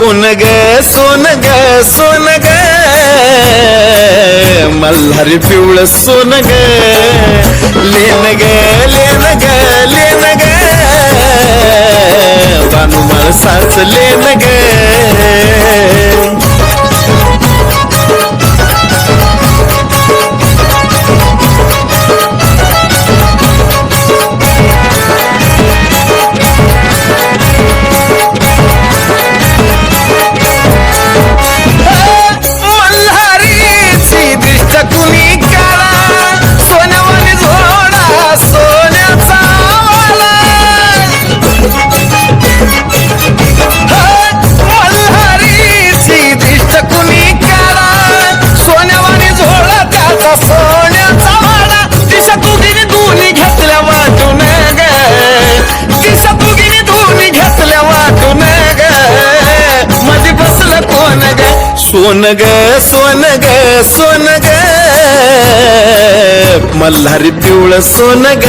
सोन ग सोन ग सोन ग मल्हारी पिवळ सोन ग लेन ग लेन ग लेन ग बानुमाळ साच लेन ग सोनग सोन ग सोन ग सोन ग मल्हारी पिवळ सोन ग